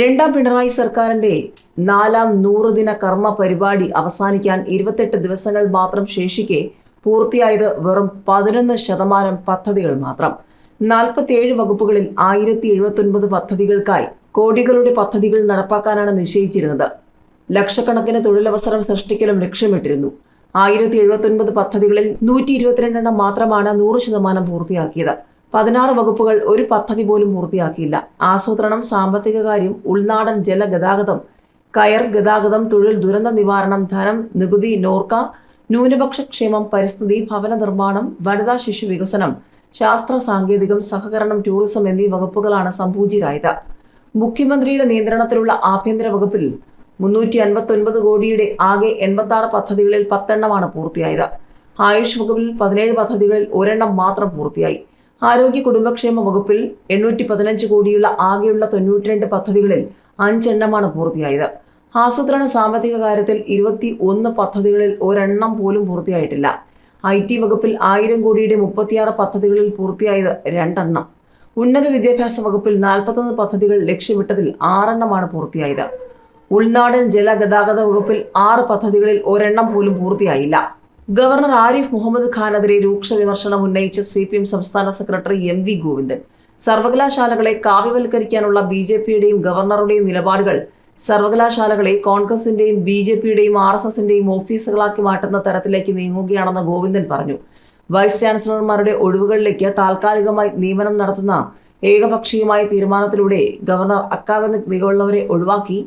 രണ്ടാം പിണറായി സർക്കാരിന്റെ നാലാം നൂറുദിന കർമ്മ പരിപാടി അവസാനിക്കാൻ ഇരുപത്തെട്ട് ദിവസങ്ങൾ മാത്രം ശേഷിക്കെ പൂർത്തിയായത് വെറും പതിനൊന്ന് ശതമാനം പദ്ധതികൾ മാത്രം. നാൽപ്പത്തിയേഴ് വകുപ്പുകളിൽ ആയിരത്തി എഴുപത്തൊൻപത് പദ്ധതികൾക്കായി കോടികളുടെ പദ്ധതികൾ നടപ്പാക്കാനാണ് നിശ്ചയിച്ചിരുന്നത്. ലക്ഷക്കണക്കിന് തൊഴിലവസരം സൃഷ്ടിക്കലും ലക്ഷ്യമിട്ടിരുന്നു. ആയിരത്തി എഴുപത്തൊൻപത് പദ്ധതികളിൽ നൂറ്റി ഇരുപത്തിരണ്ടെണ്ണം മാത്രമാണ് നൂറ് ശതമാനം പൂർത്തിയാക്കിയത്. പതിനാറ് വകുപ്പുകൾ ഒരു പദ്ധതി പോലും പൂർത്തിയാക്കിയില്ല. ആസൂത്രണം സാമ്പത്തിക കാര്യം ഉൾനാടൻ ജലഗതാഗതം കയർ ഗതാഗതം തൊഴിൽ ദുരന്ത നിവാരണം ധനം നികുതി നോർക്ക ന്യൂനപക്ഷ ക്ഷേമം പരിസ്ഥിതി ഭവന നിർമ്മാണം വനിതാ ശിശു വികസനം ശാസ്ത്ര സാങ്കേതികം സഹകരണം ടൂറിസം എന്നീ വകുപ്പുകളാണ് സംപൂജ്യരായത് മുഖ്യമന്ത്രിയുടെ നിയന്ത്രണത്തിലുള്ള ആഭ്യന്തര വകുപ്പിൽ മുന്നൂറ്റി അൻപത്തൊൻപത് കോടിയുടെ ആകെ എൺപത്തി പദ്ധതികളിൽ പത്തെണ്ണമാണ് പൂർത്തിയായത്. ആയുഷ് വകുപ്പിൽ പതിനേഴ് പദ്ധതികളിൽ ഒരെണ്ണം മാത്രം പൂർത്തിയായി. ആരോഗ്യ കുടുംബക്ഷേമ വകുപ്പിൽ എണ്ണൂറ്റി പതിനഞ്ച് കോടിയുള്ള ആകെയുള്ള തൊണ്ണൂറ്റിരണ്ട് പദ്ധതികളിൽ അഞ്ചെണ്ണമാണ് പൂർത്തിയായത്. ആസൂത്രണ സാമ്പത്തിക കാര്യത്തിൽ ഇരുപത്തി ഒന്ന് പദ്ധതികളിൽ ഒരെണ്ണം പോലും പൂർത്തിയായിട്ടില്ല. ഐ ടി വകുപ്പിൽ ആയിരം കോടിയുടെ മുപ്പത്തിയാറ് പദ്ധതികളിൽ പൂർത്തിയായത് രണ്ടെണ്ണം. ഉന്നത വിദ്യാഭ്യാസ വകുപ്പിൽ നാൽപ്പത്തൊന്ന് പദ്ധതികൾ ലക്ഷ്യമിട്ടതിൽ ആറെണ്ണമാണ് പൂർത്തിയായത്. ഉൾനാടൻ ജലഗതാഗത വകുപ്പിൽ ആറ് പദ്ധതികളിൽ ഒരെണ്ണം പോലും പൂർത്തിയായില്ല. ഗവർണർ ആരിഫ് മുഹമ്മദ് ഖാനെതിരെ രൂക്ഷ വിമർശനം ഉന്നയിച്ച സി പി എം സംസ്ഥാന സെക്രട്ടറി എം വി ഗോവിന്ദൻ. സർവകലാശാലകളെ കാവ്യവൽക്കരിക്കാനുള്ള ബി ജെ പിയുടെയും ഗവർണറുടെയും നിലപാടുകൾ സർവകലാശാലകളെ കോൺഗ്രസിന്റെയും ബി ജെ പിയുടെയും ആർ എസ് എസിന്റെയും ഓഫീസുകളാക്കി മാറ്റുന്ന തരത്തിലേക്ക് നീങ്ങുകയാണെന്ന് ഗോവിന്ദൻ പറഞ്ഞു. വൈസ് ചാൻസലർമാരുടെ ഒഴിവുകളിലേക്ക് താൽക്കാലികമായി നിയമനം നടത്തുന്ന ഏകപക്ഷീയമായ തീരുമാനത്തിലൂടെ ഗവർണർ അക്കാദമിക് മികവുള്ളവരെ ഒഴിവാക്കി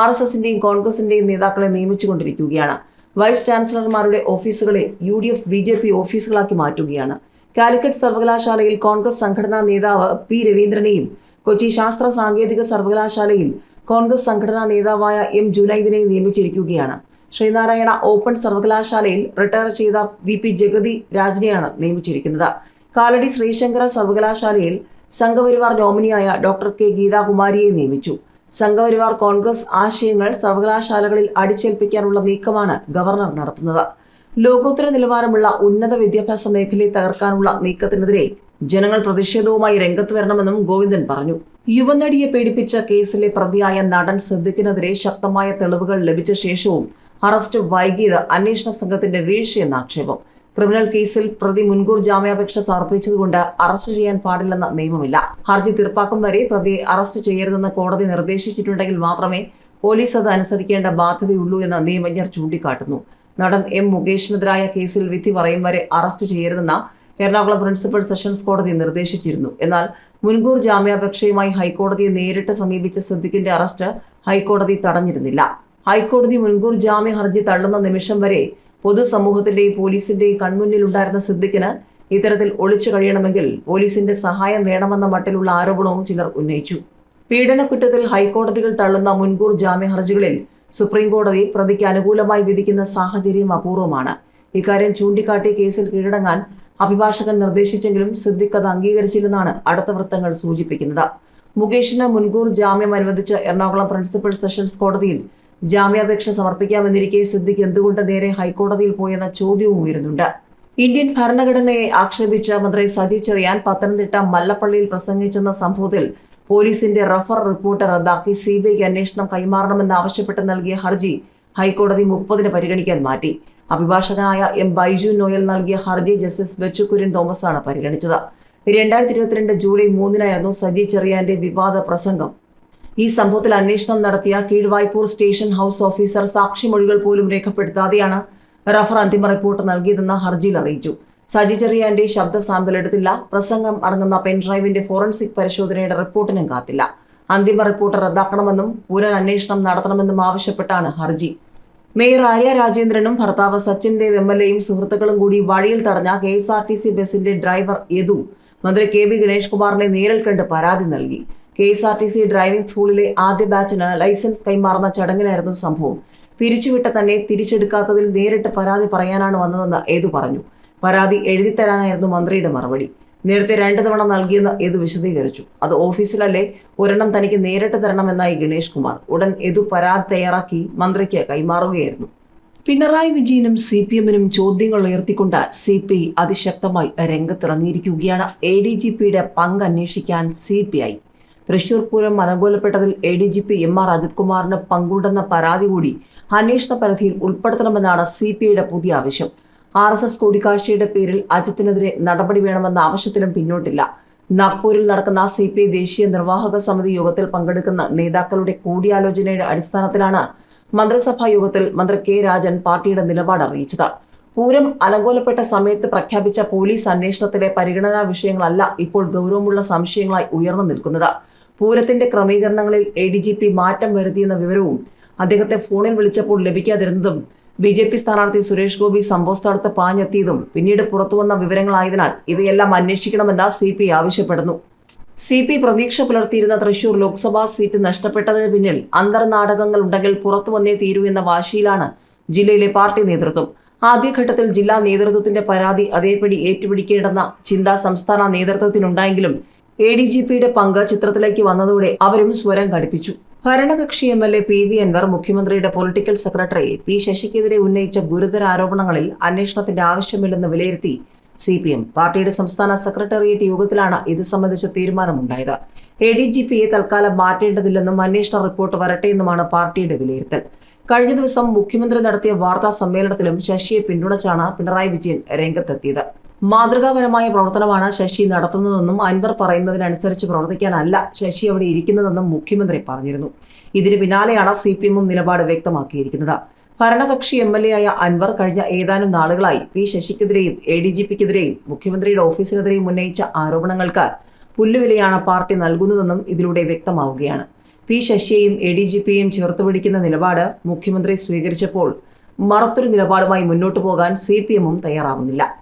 ആർ എസ് എസിന്റെയും കോൺഗ്രസിന്റെയും നേതാക്കളെ നിയമിച്ചുകൊണ്ടിരിക്കുകയാണ്. വൈസ് ചാൻസലർമാരുടെ ഓഫീസുകളെ U D F B J P ഓഫീസുകളാക്കി മാറ്റുകയാണ്. കാലിക്കറ്റ് സർവകലാശാലയിൽ കോൺഗ്രസ് സംഘടനാ നേതാവ് പി രവീന്ദ്രനെയും കൊച്ചി ശാസ്ത്ര സാങ്കേതിക സർവകലാശാലയിൽ കോൺഗ്രസ് സംഘടനാ നേതാവായ എം ജുനൈദിനെ നിയമിച്ചിരിക്കുകയാണ്. ശ്രീനാരായണ ഓപ്പൺ സർവകലാശാലയിൽ റിട്ടയർ ചെയ്ത വി പി ജഗതി രാജിനെയാണ് നിയമിച്ചിരിക്കുന്നത്. കാലടി ശ്രീശങ്കര സർവകലാശാലയിൽ സംഘപരിവാർ നോമിനിയായ ഡോക്ടർ കെ ഗീതാകുമാരിയെ നിയമിച്ചു. സംഘപരിവാർ കോൺഗ്രസ് ആശയങ്ങൾ സർവകലാശാലകളിൽ അടിച്ചേൽപ്പിക്കാനുള്ള നീക്കമാണ് ഗവർണർ നടത്തുന്നത്. ലോകോത്തര നിലവാരമുള്ള ഉന്നത വിദ്യാഭ്യാസ മേഖലയെ തകർക്കാനുള്ള നീക്കത്തിനെതിരെ ജനങ്ങൾ പ്രതിഷേധവുമായി രംഗത്ത് വരണമെന്നും ഗോവിന്ദൻ പറഞ്ഞു. യുവനടിയെ പീഡിപ്പിച്ച കേസിലെ പ്രതിയായ നടൻ സിദ്ദിഖിനെതിരെ ശക്തമായ തെളിവുകൾ ലഭിച്ച ശേഷവും അറസ്റ്റ് വൈകിയത് അന്വേഷണ സംഘത്തിന്റെ വീഴ്ചയെന്ന ആക്ഷേപം. ക്രിമിനൽ കേസിൽ പ്രതി മുൻകൂർ ജാമ്യാപേക്ഷ സമർപ്പിച്ചതുകൊണ്ട് അറസ്റ്റ് ചെയ്യാൻ പാടില്ലെന്ന നിയമമില്ല. ഹർജി തീർപ്പാക്കും വരെ പ്രതിയെ അറസ്റ്റ് ചെയ്യരുതെന്ന് കോടതി നിർദ്ദേശിച്ചിട്ടുണ്ടെങ്കിൽ മാത്രമേ പോലീസ് അത് അനുസരിക്കേണ്ട ബാധ്യതയുള്ളൂ എന്ന് നിയമജ്ഞർ ചൂണ്ടിക്കാട്ടുന്നു. നടൻ എം മുകേഷിനെതിരായ കേസിൽ വിധി പറയും വരെ അറസ്റ്റ് ചെയ്യരുതെന്ന എറണാകുളം പ്രിൻസിപ്പൽ സെഷൻസ് കോടതി നിർദ്ദേശിച്ചിരുന്നു. എന്നാൽ മുൻകൂർ ജാമ്യാപേക്ഷയുമായി ഹൈക്കോടതിയെ നേരിട്ട് സമീപിച്ച സിദ്ദിഖിന്റെ അറസ്റ്റ് ഹൈക്കോടതി തടഞ്ഞിരുന്നില്ല. ഹൈക്കോടതി മുൻകൂർ ജാമ്യ ഹർജി തള്ളുന്ന നിമിഷം വരെ പൊതുസമൂഹത്തിന്റെയും പോലീസിന്റെയും കൺമുന്നിൽ ഉണ്ടായിരുന്ന സിദ്ദിഖിന് ഇത്തരത്തിൽ ഒളിച്ചു കഴിയണമെങ്കിൽ പോലീസിന്റെ സഹായം വേണമെന്ന മട്ടിലുള്ള ആരോപണവും ചിലർ ഉന്നയിച്ചു. പീഡനക്കുറ്റത്തിൽ ഹൈക്കോടതികൾ തള്ളുന്ന മുൻകൂർ ജാമ്യ ഹർജികളിൽ സുപ്രീം കോടതി പ്രതിക്ക് അനുകൂലമായി വിധിക്കുന്ന സാഹചര്യം അപൂർവമാണ്. ഇക്കാര്യം ചൂണ്ടിക്കാട്ടി കേസിൽ കീഴടങ്ങാൻ അഭിഭാഷകൻ നിർദ്ദേശിച്ചെങ്കിലും സിദ്ദിഖ് അത് അംഗീകരിച്ചില്ലെന്നാണ് അടുത്ത വൃത്തങ്ങൾ സൂചിപ്പിക്കുന്നത്. മുകേഷിന് മുൻകൂർ ജാമ്യം അനുവദിച്ച എറണാകുളം പ്രിൻസിപ്പൽ സെഷൻസ് കോടതിയിൽ ജാമ്യാപേക്ഷ സമർപ്പിക്കാമെന്നിരിക്കെ സിദ്ദിഖ് എന്തുകൊണ്ട് നേരെ ഹൈക്കോടതിയിൽ പോയെന്ന ചോദ്യവും ഉയരുന്നുണ്ട്. ഇന്ത്യൻ ഭരണഘടനയെ ആക്ഷേപിച്ച മന്ത്രി സജി ചെറിയാൻ പത്തനംതിട്ട മല്ലപ്പള്ളിയിൽ പ്രസംഗിച്ചെന്ന സംഭവത്തിൽ പോലീസിന്റെ റഫർ റിപ്പോർട്ട് റദ്ദാക്കി സിബിഐക്ക് അന്വേഷണം കൈമാറണമെന്നാവശ്യപ്പെട്ട് നൽകിയ ഹർജി ഹൈക്കോടതി മുപ്പതിന് പരിഗണിക്കാൻ മാറ്റി. അഭിഭാഷകനായ എം ബൈജു നോയൽ നൽകിയ ഹർജി ജസ്റ്റിസ് ബെച്ചുകുര്യൻ തോമസാണ് പരിഗണിച്ചത്. രണ്ടായിരത്തി ഇരുപത്തിരണ്ട് ജൂലൈ മൂന്നിനായിരുന്നു സജി ചെറിയാന്റെ വിവാദ പ്രസംഗം ഈ സംഭവത്തിൽ അന്വേഷണം നടത്തിയ കീഴ്വായ്പൂർ സ്റ്റേഷൻ ഹൗസ് ഓഫീസർ സാക്ഷിമൊഴികൾ പോലും രേഖപ്പെടുത്താതെയാണ് റഫർ അന്തിമ റിപ്പോർട്ട് നൽകിയതെന്ന് ഹർജിയിൽ അറിയിച്ചു. സജി ചെറിയാന്റെ ശബ്ദ സാമ്പിൾ എടുത്തില്ല. പ്രസംഗം അടങ്ങുന്ന പെൻഡ്രൈവിന്റെ ഫോറൻസിക് പരിശോധനയുടെ റിപ്പോർട്ടിനും കാത്തില്ല. അന്തിമ റിപ്പോർട്ട് റദ്ദാക്കണമെന്നും പുനരന്വേഷണം നടത്തണമെന്നും ആവശ്യപ്പെട്ടാണ് ഹർജി. മേയർ ആര്യ രാജേന്ദ്രനും ഭർത്താവ് സച്ചിൻ ദേവ് എം എൽ എയും സുഹൃത്തുക്കളും കൂടി വഴിയിൽ തടഞ്ഞ K S R T C ബസിന്റെ ഡ്രൈവർ യദു. മന്ത്രി കെ വി ഗണേഷ് കുമാറിനെ നേരിൽ കണ്ട് പരാതി നൽകി. K S R T C driving സ്കൂളിലെ ആദ്യ ബാച്ചിന് ലൈസൻസ് കൈമാറുന്ന ചടങ്ങിലായിരുന്നു സംഭവം. പിരിച്ചുവിട്ട തന്നെ തിരിച്ചെടുക്കാത്തതിൽ നേരിട്ട് പരാതി പറയാനാണ് വന്നതെന്ന് ഏതു പറഞ്ഞു. പരാതി എഴുതിത്തരാനായിരുന്നു മന്ത്രിയുടെ മറുപടി. നേരത്തെ രണ്ട് തവണ നൽകിയെന്ന് ഏതു വിശദീകരിച്ചു. അത് ഓഫീസിലല്ലേ? ഒരെണ്ണം തനിക്ക് നേരിട്ട് തരണമെന്നായി ഗണേഷ് കുമാർ. ഉടൻ ഏതു പരാതി തയ്യാറാക്കി മന്ത്രിക്ക് കൈമാറുകയായിരുന്നു. പിണറായി വിജയനും സി പി എമ്മിനും ചോദ്യങ്ങൾ ഉയർത്തിക്കൊണ്ട് സി പി ഐ അതിശക്തമായി രംഗത്തിറങ്ങിയിരിക്കുകയാണ്. എ ഡി ജി പിയുടെ പങ്ക് അന്വേഷിക്കാൻ C P I. Thrissur Pooram അലങ്കോലപ്പെട്ടതിൽ A D G P M R Ajith കുമാറിന് പങ്കുണ്ടെന്ന പരാതി കൂടി അന്വേഷണ പരിധിയിൽ ഉൾപ്പെടുത്തണമെന്നാണ് സി പി ഐയുടെ പുതിയ ആവശ്യം. ആർ എസ് എസ് കൂടിക്കാഴ്ചയുടെ പേരിൽ അജിത്തിനെതിരെ നടപടി വേണമെന്ന ആവശ്യത്തിലും പിന്നോട്ടില്ല. നാഗ്പൂരിൽ നടക്കുന്ന സി പി ഐ ദേശീയ നിർവാഹക സമിതി യോഗത്തിൽ പങ്കെടുക്കുന്ന നേതാക്കളുടെ കൂടിയാലോചനയുടെ അടിസ്ഥാനത്തിലാണ് മന്ത്രിസഭാ യോഗത്തിൽ മന്ത്രി കെ രാജൻ പാർട്ടിയുടെ നിലപാട് അറിയിച്ചത്. പൂരം അലങ്കോലപ്പെട്ട സമയത്ത് പ്രഖ്യാപിച്ച പോലീസ് അന്വേഷണത്തിലെ പരിഗണനാ വിഷയങ്ങളല്ല ഇപ്പോൾ ഗൗരവമുള്ള സംശയങ്ങളായി ഉയർന്നു നിൽക്കുന്നത്. പൂരത്തിന്റെ ക്രമീകരണങ്ങളിൽ എ ഡി ജി പി മാറ്റം വരുത്തിയെന്ന വിവരവും അദ്ദേഹത്തെ ഫോണിൽ വിളിച്ചപ്പോൾ ലഭിക്കാതിരുന്നതും ബി ജെ പി സ്ഥാനാർത്ഥി സുരേഷ് ഗോപി സംഭവസ്ഥലത്ത് പാഞ്ഞെത്തിയതും പിന്നീട് പുറത്തുവന്ന വിവരങ്ങളായതിനാൽ ഇവയെല്ലാം അന്വേഷിക്കണമെന്ന് സി പി ആവശ്യപ്പെടുന്നു. സി പി പ്രതീക്ഷ പുലർത്തിയിരുന്ന തൃശൂർ ലോക്സഭാ സീറ്റ് നഷ്ടപ്പെട്ടതിന് പിന്നിൽ അന്തർനാടകങ്ങൾ ഉണ്ടെങ്കിൽ പുറത്തു വന്നേ തീരൂ എന്ന വാശിയിലാണ് ജില്ലയിലെ പാർട്ടി നേതൃത്വം. ആദ്യഘട്ടത്തിൽ ജില്ലാ നേതൃത്വത്തിന്റെ പരാതി അതേപടി ഏറ്റുപിടിക്കേണ്ടെന്ന ചിന്ത സംസ്ഥാന നേതൃത്വത്തിനുണ്ടായെങ്കിലും എ ഡി ജി പിയുടെ പങ്ക് ചിത്രത്തിലേക്ക് വന്നതോടെ അവരും സ്വരം ഘടിപ്പിച്ചു. ഭരണകക്ഷി M L A P V Anvar മുഖ്യമന്ത്രിയുടെ പൊളിറ്റിക്കൽ സെക്രട്ടറി പി ശശിക്കെതിരെ ഉന്നയിച്ച ഗുരുതര ആരോപണങ്ങളിൽ അന്വേഷണത്തിന്റെ ആവശ്യമില്ലെന്ന് വിലയിരുത്തി സി പി എം. പാർട്ടിയുടെ സംസ്ഥാന സെക്രട്ടേറിയറ്റ് യോഗത്തിലാണ് ഇത് സംബന്ധിച്ച തീരുമാനമുണ്ടായത്. എ ഡി ജി പിയെ തൽക്കാലം മാറ്റേണ്ടതില്ലെന്നും അന്വേഷണ റിപ്പോർട്ട് വരട്ടെയെന്നുമാണ് പാർട്ടിയുടെ വിലയിരുത്തൽ. കഴിഞ്ഞ ദിവസം മുഖ്യമന്ത്രി നടത്തിയ വാർത്താ സമ്മേളനത്തിലും ശശിയെ പിന്തുണച്ചാണ് പിണറായി വിജയൻ രംഗത്തെത്തിയത്. മാതൃകാപരമായ പ്രവർത്തനമാണ് ശശി നടത്തുന്നതെന്നും അൻവർ പറയുന്നതിനനുസരിച്ച് പ്രവർത്തിക്കാനല്ല ശശി അവിടെ ഇരിക്കുന്നതെന്നും മുഖ്യമന്ത്രി പറഞ്ഞിരുന്നു. ഇതിന് പിന്നാലെയാണ് സി പി എമ്മും നിലപാട് വ്യക്തമാക്കിയിരിക്കുന്നത്. ഭരണകക്ഷി എം എൽ എ ആയ അൻവർ കഴിഞ്ഞ ഏതാനും നാളുകളായി പി ശശിക്കെതിരെയും എ ഡി ജി പിക്കെതിരെയും മുഖ്യമന്ത്രിയുടെ ഓഫീസിനെതിരെയും ഉന്നയിച്ച ആരോപണങ്ങൾക്ക് പുല്ലുവിലയാണ് പാർട്ടി നൽകുന്നതെന്നും ഇതിലൂടെ വ്യക്തമാവുകയാണ്. പി ശശിയെയും എ ഡി ജി പിയെയും ചേർത്ത് പിടിക്കുന്ന നിലപാട് മുഖ്യമന്ത്രി സ്വീകരിച്ചപ്പോൾ മറത്തൊരു നിലപാടുമായി മുന്നോട്ടു പോകാൻ സി പി എമ്മും തയ്യാറാവുന്നില്ല.